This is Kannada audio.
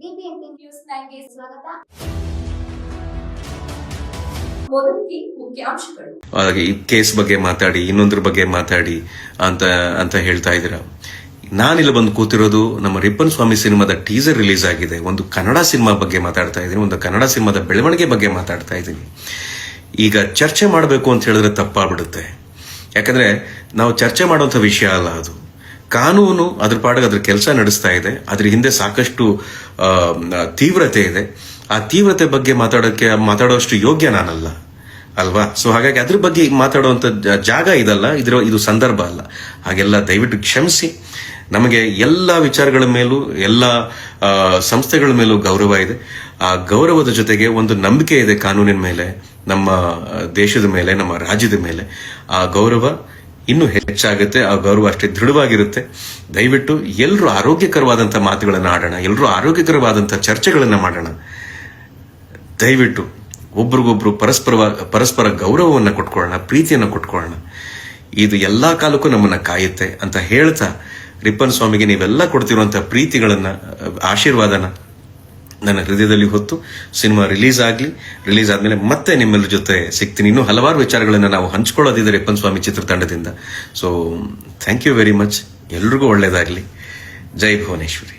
ನ್ಯೂಸ್ ಸ್ವಾಗತ. ಈ ಕೇಸ್ ಬಗ್ಗೆ ಮಾತಾಡಿ, ಇನ್ನೊಂದ್ರ ಬಗ್ಗೆ ಮಾತಾಡಿ ಅಂತ ಅಂತ ಹೇಳ್ತಾ ಇದ್ದೀರಾ. ನಾನಿಲ್ಲಿ ಬಂದು ಕೂತಿರೋದು ನಮ್ಮ ರಿಪ್ಪನ್ ಸ್ವಾಮಿ ಸಿನಿಮಾದ ಟೀಸರ್ ರಿಲೀಸ್ ಆಗಿದೆ. ಒಂದು ಕನ್ನಡ ಸಿನಿಮಾ ಬಗ್ಗೆ ಮಾತಾಡ್ತಾ ಇದ್ದೀನಿ. ಒಂದು ಕನ್ನಡ ಸಿನಿಮಾದ ಬೆಳವಣಿಗೆ ಬಗ್ಗೆ ಮಾತಾಡ್ತಾ ಇದ್ದೀನಿ. ಈಗ ಚರ್ಚೆ ಮಾಡಬೇಕು ಅಂತ ಹೇಳಿದ್ರೆ ತಪ್ಪಾಗ್ಬಿಡುತ್ತೆ. ಯಾಕಂದ್ರೆ ನಾವು ಚರ್ಚೆ ಮಾಡುವಂಥ ವಿಷಯ ಅಲ್ಲ ಅದು. ಕಾನೂನು ಅದ್ರ ಪಾಡಿಗೆ ಅದ್ರ ಕೆಲಸ ನಡೆಸ್ತಾ ಇದೆ. ಅದ್ರ ಹಿಂದೆ ಸಾಕಷ್ಟು ತೀವ್ರತೆ ಇದೆ. ಆ ತೀವ್ರತೆ ಬಗ್ಗೆ ಮಾತಾಡೋಕ್ಕೆ ಮಾತಾಡೋಷ್ಟು ಯೋಗ್ಯ ನಾನಲ್ಲ. ಅಲ್ವಾ? ಸೊ ಹಾಗಾಗಿ ಅದ್ರ ಬಗ್ಗೆ ಮಾತಾಡುವಂತ ಜಾಗ ಇದಲ್ಲ. ಇದರ, ಇದು ಸಂದರ್ಭ ಅಲ್ಲ. ಹಾಗೆಲ್ಲ ದಯವಿಟ್ಟು ಕ್ಷಮಿಸಿ. ನಮಗೆ ಎಲ್ಲ ವಿಚಾರಗಳ ಮೇಲೂ, ಎಲ್ಲ ಸಂಸ್ಥೆಗಳ ಮೇಲೂ ಗೌರವ ಇದೆ. ಆ ಗೌರವದ ಜೊತೆಗೆ ಒಂದು ನಂಬಿಕೆ ಇದೆ ಕಾನೂನಿನ ಮೇಲೆ, ನಮ್ಮ ದೇಶದ ಮೇಲೆ, ನಮ್ಮ ರಾಜ್ಯದ ಮೇಲೆ. ಆ ಗೌರವ ಇನ್ನೂ ಹೆಚ್ಚಾಗುತ್ತೆ, ಆ ಗೌರವ ಅಷ್ಟೇ ದೃಢವಾಗಿರುತ್ತೆ. ದಯವಿಟ್ಟು ಎಲ್ಲರೂ ಆರೋಗ್ಯಕರವಾದಂಥ ಮಾತುಗಳನ್ನು ಆಡೋಣ, ಎಲ್ಲರೂ ಆರೋಗ್ಯಕರವಾದಂಥ ಚರ್ಚೆಗಳನ್ನು ಮಾಡೋಣ. ದಯವಿಟ್ಟು ಒಬ್ರಿಗೊಬ್ರು ಪರಸ್ಪರ ಪರಸ್ಪರ ಗೌರವವನ್ನು ಕೊಟ್ಕೊಳ್ಳೋಣ, ಪ್ರೀತಿಯನ್ನು ಕೊಟ್ಕೊಳ್ಳೋಣ. ಇದು ಎಲ್ಲಾ ಕಾಲಕ್ಕೂ ನಮ್ಮನ್ನ ಕಾಯುತ್ತೆ ಅಂತ ಹೇಳ್ತಾ ರಿಪ್ಪನ್ ಸ್ವಾಮಿಗೆ ನೀವೆಲ್ಲ ಕೊಡ್ತಿರುವಂಥ ಪ್ರೀತಿಗಳನ್ನ, ಆಶೀರ್ವಾದನ ನನ್ನ ಹೃದಯದಲ್ಲಿ ಹೊತ್ತು ಸಿನಿಮಾ ರಿಲೀಸ್ ಆಗಲಿ, ರಿಲೀಸ್ ಆದಮೇಲೆ ಮತ್ತೆ ನಿಮ್ಮೆಲ್ಲರ ಜೊತೆ ಸಿಗ್ತೀನಿ. ಇನ್ನೂ ಹಲವಾರು ವಿಚಾರಗಳನ್ನು ನಾವು ಹಂಚ್ಕೊಳ್ಳೋದಿದೆ ರಿಪ್ಪನ್ ಸ್ವಾಮಿ ಚಿತ್ರತಂಡದಿಂದ. So thank you very much ಎಲ್ರಿಗೂ ಒಳ್ಳೆಯದಾಗಲಿ ಜೈ ಭುವನೇಶ್ವರಿ.